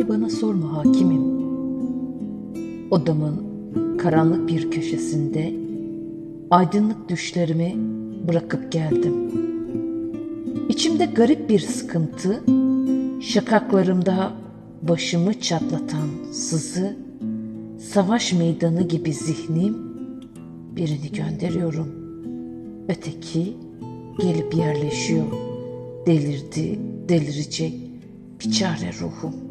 Beni bana sorma hakimim. Odamın karanlık bir köşesinde aydınlık düşlerimi bırakıp geldim. İçimde garip bir sıkıntı, şakaklarımda başımı çatlatan sızı, savaş meydanı gibi zihnim birini gönderiyorum. Öteki gelip yerleşiyor. Delirdi, delirecek bir çare ruhum.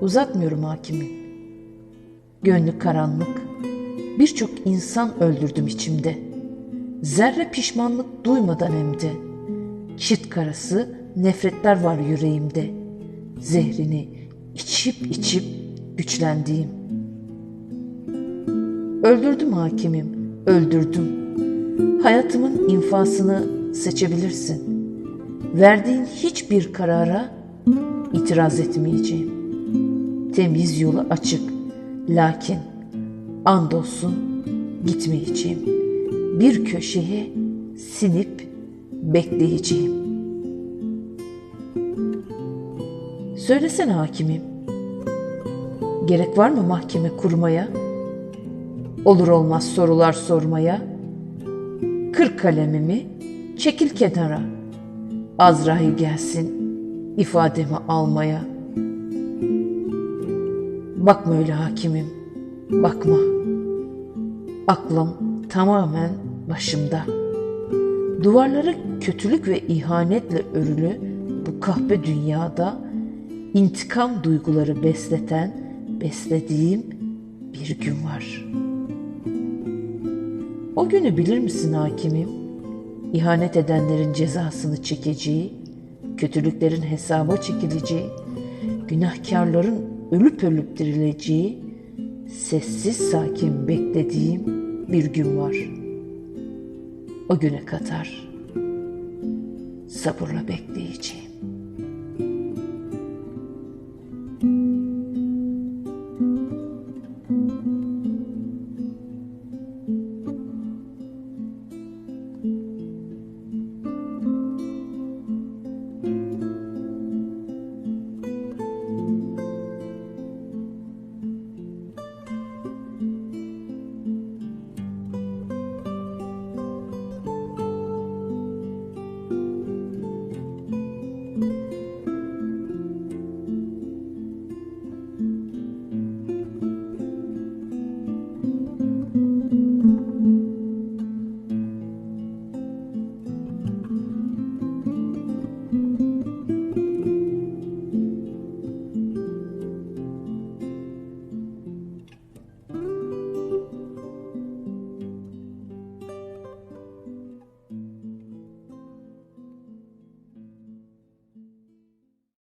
Uzatmıyorum hakimim. Gönlü karanlık. Birçok insan öldürdüm içimde. Zerre pişmanlık duymadan hem de. Çift karası nefretler var yüreğimde. Zehrini içip içip güçlendiğim. Öldürdüm hakimim, öldürdüm. Hayatımın infasını seçebilirsin. Verdiğin hiçbir karara itiraz etmeyeceğim. Temiz yolu açık. Lakin andolsun gitmeyeceğim. Bir köşeye sinip bekleyeceğim. Söylesene hakimim. Gerek var mı mahkeme kurmaya? Olur olmaz sorular sormaya? Kır kalemimi, çekil kenara. Azrail gelsin ifademi almaya. Bakma öyle hakimim, bakma. Aklım tamamen başımda. Duvarları kötülük ve ihanetle örülü bu kahpe dünyada intikam duyguları besleten, beslediğim bir gün var. O günü bilir misin hakimim? İhanet edenlerin cezasını çekeceği, kötülüklerin hesaba çekileceği, günahkarların ölüp ölüp dirileceği, sessiz sakin beklediğim bir gün var. O güne kadar sabırla bekleyeceğim.